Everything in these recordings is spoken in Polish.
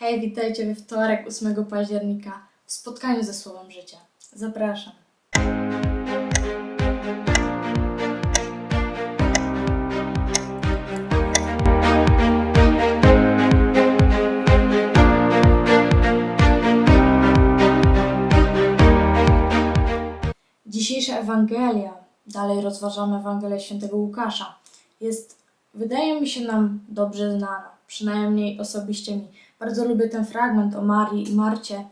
Hej, witajcie we wtorek 8 października w spotkaniu ze Słowem Życia. Zapraszam. Dzisiejsza Ewangelia, dalej rozważamy Ewangelię świętego Łukasza, jest, wydaje mi się nam dobrze znana, przynajmniej osobiście mi. Bardzo lubię ten fragment o Marii i Marcie,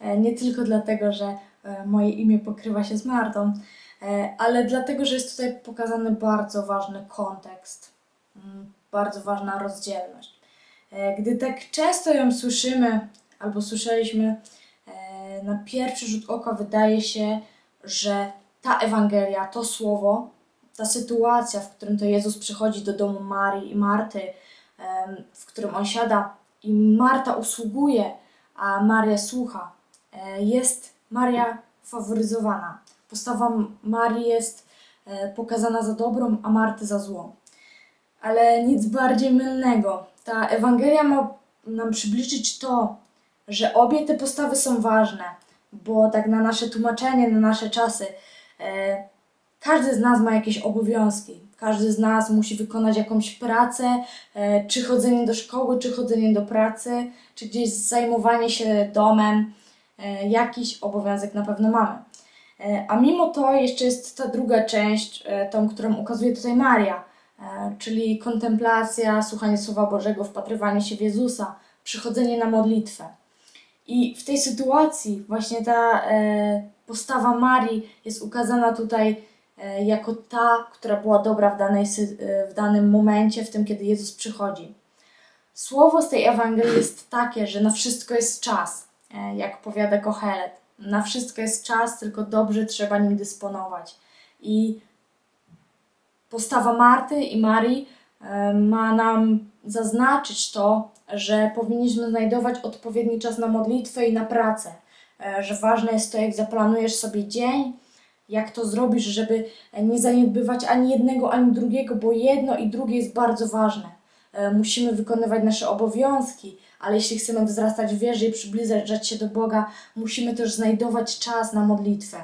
e, nie tylko dlatego, że e, moje imię pokrywa się z Martą, e, ale dlatego, że jest tutaj pokazany bardzo ważny kontekst, mm, bardzo ważna rozdzielność. Gdy tak często ją słyszymy, albo słyszeliśmy, na pierwszy rzut oka wydaje się, że ta Ewangelia, to słowo, ta sytuacja, w którym to Jezus przychodzi do domu Marii i Marty, w którym on siada i Marta usługuje, a Maria słucha, e, jest Maria faworyzowana. Postawa Marii jest e, pokazana za dobrą, a Marty za złą. Ale nic bardziej mylnego. Ta Ewangelia ma nam przybliżyć to, że obie te postawy są ważne, bo tak na nasze tłumaczenie, na nasze czasy, e, każdy z nas ma jakieś obowiązki. Każdy z nas musi wykonać jakąś pracę, e, czy chodzenie do szkoły, czy chodzenie do pracy, czy gdzieś zajmowanie się domem. E, jakiś obowiązek na pewno mamy. E, a mimo to jeszcze jest ta druga część, tą, którą ukazuje tutaj Maria, czyli kontemplacja, słuchanie Słowa Bożego, wpatrywanie się w Jezusa, przychodzenie na modlitwę. I w tej sytuacji właśnie ta postawa Marii jest ukazana tutaj jako ta, która była dobra w, danej, e, w danym momencie, w tym, kiedy Jezus przychodzi. Słowo z tej Ewangelii jest takie, że na wszystko jest czas, e, jak powiada Kohelet. Na wszystko jest czas, tylko dobrze trzeba nim dysponować. I postawa Marty i Marii e, ma nam zaznaczyć to, że powinniśmy znajdować odpowiedni czas na modlitwę i na pracę. E, Że ważne jest to, jak zaplanujesz sobie dzień, jak to zrobisz, żeby nie zaniedbywać ani jednego, ani drugiego, bo jedno i drugie jest bardzo ważne. E, Musimy wykonywać nasze obowiązki, ale jeśli chcemy wzrastać w wierze i przybliżać się do Boga, musimy też znajdować czas na modlitwę.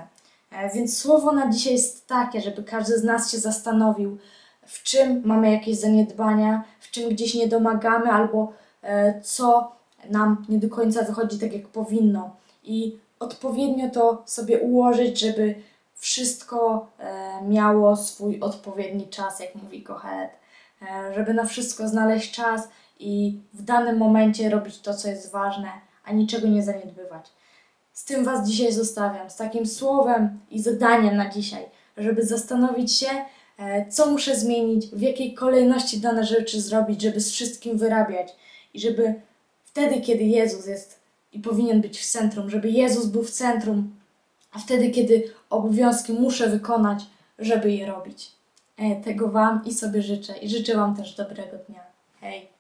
E, Więc słowo na dzisiaj jest takie, żeby każdy z nas się zastanowił, w czym mamy jakieś zaniedbania, w czym gdzieś nie domagamy, albo e, co nam nie do końca wychodzi tak, jak powinno. I odpowiednio to sobie ułożyć, żeby wszystko e, miało swój odpowiedni czas, jak mówi Kohelet. Żeby na wszystko znaleźć czas i w danym momencie robić to, co jest ważne, a niczego nie zaniedbywać. Z tym Was dzisiaj zostawiam, z takim słowem i zadaniem na dzisiaj, żeby zastanowić się, e, co muszę zmienić, w jakiej kolejności dane rzeczy zrobić, żeby z wszystkim wyrabiać i żeby wtedy, kiedy Jezus jest i powinien być w centrum, żeby Jezus był w centrum, a wtedy, kiedy obowiązki muszę wykonać, żeby je robić. E, Tego Wam i sobie życzę i życzę Wam też dobrego dnia. Hej!